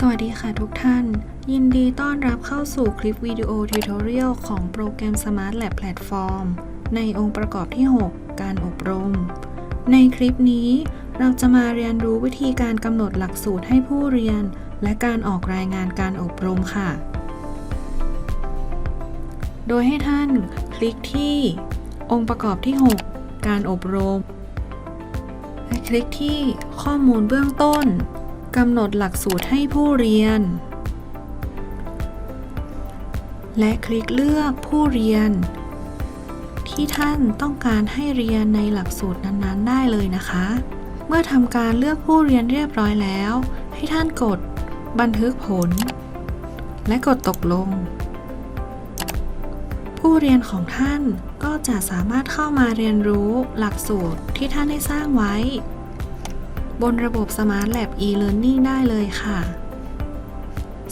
สวัสดีค่ะทุกท่าน ยินดีต้อนรับเข้าสู่คลิปวิดีโอทิวทอเรียลของโปรแกรม Smart Lab Platform ในองค์ประกอบที่ 6 การอบรม ในคลิปนี้เราจะมาเรียนรู้วิธีการกำหนดหลักสูตรให้ผู้เรียน และการออกรายงานการอบรมค่ะ โดยให้ท่านคลิกที่ องค์ประกอบที่ 6 การอบรม และคลิกที่ข้อมูลเบื้องต้น กำหนดหลักสูตรให้ผู้เรียน และคลิกเลือกผู้เรียน ที่ท่านต้องการให้เรียนในหลักสูตรนั้นๆ ได้เลยนะคะ เมื่อทำการเลือกผู้เรียนเรียบร้อยแล้ว ให้ท่านกดบันทึกผล และกดตกลง ผู้เรียนของท่านก็จะสามารถเข้ามาเรียนรู้หลักสูตรที่ท่านได้สร้างไว้ บนระบบ Smart Lab e-learning ได้เลยค่ะ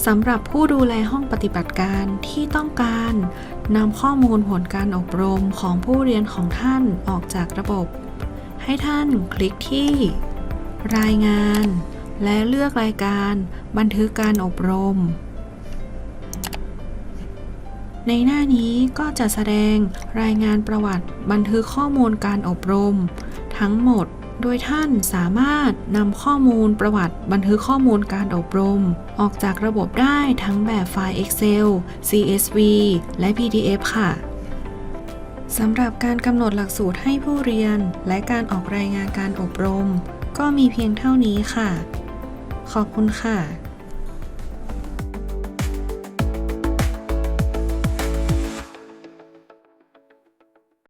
สำหรับผู้ดูแลห้องปฏิบัติการที่ต้องการนำข้อมูลผลการอบรมของผู้เรียนของท่านออกจากระบบ ให้ท่านคลิกที่ รายงาน และเลือกรายการบันทึกการอบรม ในหน้านี้ก็จะแสดงรายงานประวัติบันทึกข้อมูลการอบรม ทั้งหมด โดยท่านสามารถนำข้อมูลประวัติบันทึกข้อมูลการอบรม ออกจากระบบได้ทั้งแบบไฟล์ Excel CSV และ PDF ค่ะสำหรับการกำหนดหลักสูตรให้ผู้เรียน และการออกรายงานการอบรม ก็มีเพียงเท่านี้ค่ะ ขอบคุณค่ะ